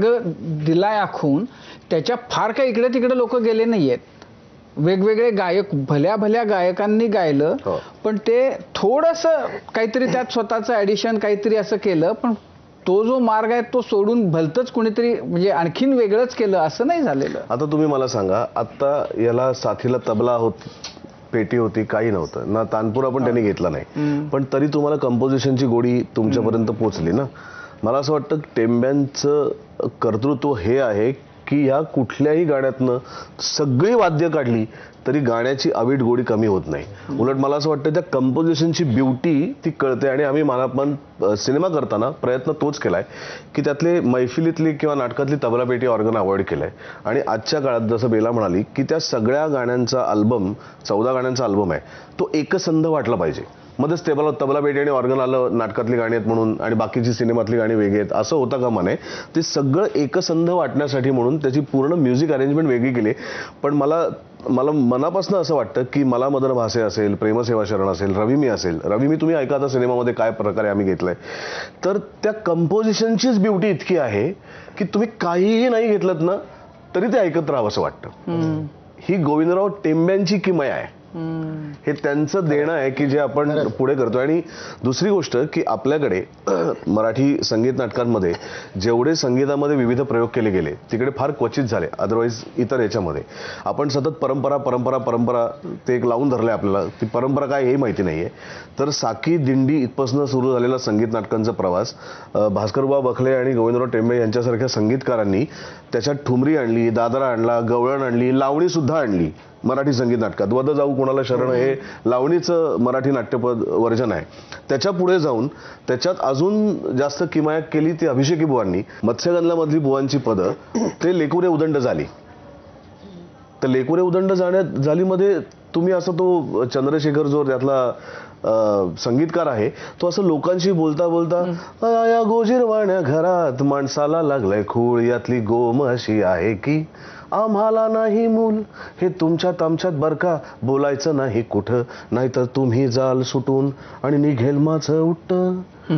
दिलाय आखून त्याच्या फार काही इकडे तिकडे लोक गेले नाहीयेत. वेगवेगळे गायक भल्या भल्या गायकांनी गायलं हो. पण ते थोडस काहीतरी त्यात स्वतःचं ऍडिशन काहीतरी असं केलं पण तो जो मार्ग आहे तो सोडून भलतच कुणीतरी म्हणजे आणखीन वेगळंच केलं असं नाही झालेलं. आता तुम्ही मला सांगा आता याला साथीला तबला होत पेटी होती काही नव्हतं. ना तानपुरा पण त्यांनी घेतला नाही. पण तरी तुम्हाला कंपोजिशनची गोडी तुमच्यापर्यंत पोचली ना? मला असं वाटतं टेंब्यांचं कर्तृत्व हे आहे की ह्या कुठल्याही गाण्यातनं सगळी वाद्य काढली तरी गाण्याची अवीट गोडी कमी होत नाही. उलट मला असं वाटतं त्या कंपोजिशनची ब्युटी ती कळते आणि आम्ही मनापण सिनेमा करताना प्रयत्न तोच केलाय की त्यातले मैफिलीतली किंवा नाटकातली तबलापेटी ऑर्गन अवॉइड केलंय. आणि आजच्या काळात जसं बेला म्हणाली की त्या सगळ्या गाण्यांचा अल्बम चौदा गाण्यांचा अल्बम आहे तो एकसंध वाटला पाहिजे. मध्येच तबला तबला पेटी आणि ऑर्गन आलं नाटकातली गाणी आहेत म्हणून आणि बाकीची सिनेमातली गाणी वेगळी आहेत. असं होता का म्हणे ते सगळं एकसंध वाटण्यासाठी म्हणून त्याची पूर्ण म्युझिक अरेंजमेंट वेगळी केली. पण मला मला मनापासून असं वाटतं की मला मदन भासे असेल प्रेमसेवा शरण असेल रवी मी असेल. रवी मी तुम्ही ऐका आता सिनेमामध्ये काय प्रकारे आम्ही घेतलंय. तर त्या कंपोजिशनचीच ब्युटी इतकी आहे की तुम्ही काहीही नाही घेतलं ना तरी ते ऐकत राहावं असं वाटतं. ही गोविंदराव टेंब्यांची किमया आहे. हे त्यांचं देणं आहे की जे आपण पुढे करतो आणि दुसरी गोष्ट की आपल्याकडे मराठी संगीत नाटकांमध्ये जेवढे संगीतामध्ये विविध प्रयोग केले गेले तिकडे फार क्वचित झाले. अदरवाईज इतर याच्यामध्ये. आपण सतत परंपरा परंपरा परंपरा ते एक लावून धरलंय आपल्याला. ती परंपरा काय हे माहिती नाहीये. तर साकी दिंडी इथपासून सुरू झालेला संगीत नाटकांचा प्रवास भास्करबा बखले आणि गोविंदराव टेंबे यांच्यासारख्या संगीतकारांनी त्याच्यात ठुमरी आणली दादरा आणला गवळण आणली लावणी सुद्धा आणली. मराठी संगीत नाटकात. वद जाऊ कोणाला शरण हे लावणीचं मराठी नाट्यपद वर्जन आहे. त्याच्या पुढे जाऊन त्याच्यात अजून जास्त किमायत केली ती अभिषेकी बुवांनी. मत्स्यगंधामधली बुवांची पदं ते लेकुरे उदंड झाली. तर लेकुरे उदंड जाण्यात झालीमध्ये तुम्ही असं तो चंद्रशेखर जो त्यातला संगीतकार आहे तो असं लोकांशी बोलता बोलता या गोजीरवाण्या घरात माणसाला लागलाय खूळ यातली गोम अशी आहे की आम्हाला नाही मूल. हे तुमच्यात आमच्यात बर का? बोलायचं नाही कुठं नाहीतर तुम्ही जाल सुटून आणि निघेल माझं उट्ट.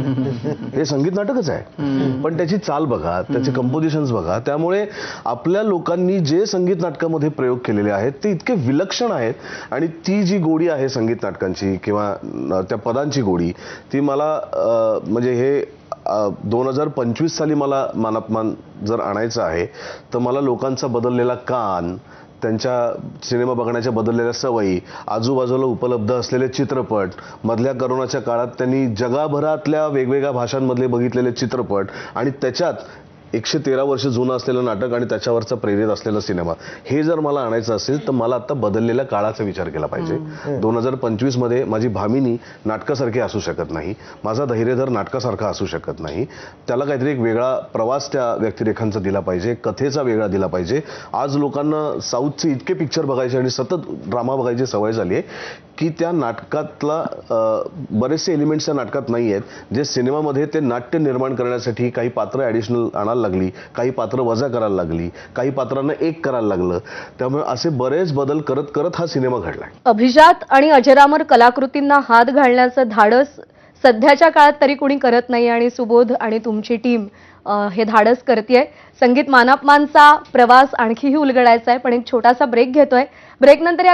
हे संगीत नाटकच आहे. पण त्याची चाल बघा त्याचे कंपोजिशन्स बघा त्यामुळे आपल्या लोकांनी जे संगीत नाटकामध्ये प्रयोग केलेले आहेत ते इतके विलक्षण आहेत आणि ती जी गोडी आहे संगीत नाटकांची किंवा त्या पदांची गोडी ती मला म्हणजे हे दोन हजार पंचवीस साली मला मानापमान जर आणायचं आहे तर मला लोकांचा बदललेला कान त्यांच्या सिनेमा बघण्याच्या बदललेल्या सवयी आजूबाजूला उपलब्ध असलेले चित्रपट मधल्या करोनाच्या काळात त्यांनी जगाभरातल्या वेगवेगळ्या भाषांमधले बघितलेले चित्रपट आणि त्याच्यात एकशे तेरा वर्ष जुनं असलेलं नाटक आणि त्याच्यावरचा प्रेरित असलेला सिनेमा हे जर मला आणायचं असेल तर मला आता बदललेल्या काळाचा विचार केला पाहिजे. दोन हजार पंचवीसमध्ये माझी भामिनी नाटकासारखी असू शकत नाही माझा धैर्यधर नाटकासारखा असू शकत नाही. त्याला काहीतरी एक वेगळा प्रवास त्या व्यक्तिरेखांचा दिला पाहिजे कथेचा वेगळा दिला पाहिजे. आज लोकांना साऊथचे इतके पिक्चर बघायचे आणि सतत ड्रामा बघायची सवय झाली आहे की त्या नाटकातला बरेचसे एलिमेंट्स त्या नाटकात नाही आहेत. जे सिनेमामध्ये ते नाट्य निर्माण करण्यासाठी काही पात्र ॲडिशनल आणायला लागली काही पात्र वजा करायला लागली काही पात्रांना एक करायला लागलं. त्यामुळे असे बरेच बदल करत करत हा सिनेमा घडला. अभिजात आणि अजरामर कलाकृतींना हात घालण्याचं धाडस सध्याच्या काळात तरी कुणी करत नाही आणि सुबोध आणि तुमची टीम हे धाडस करते संगीत मानापमानचा प्रवास आणखीही उलगडायचा आहे पण एक छोटासा ब्रेक घेतोय. ब्रेकनंतर या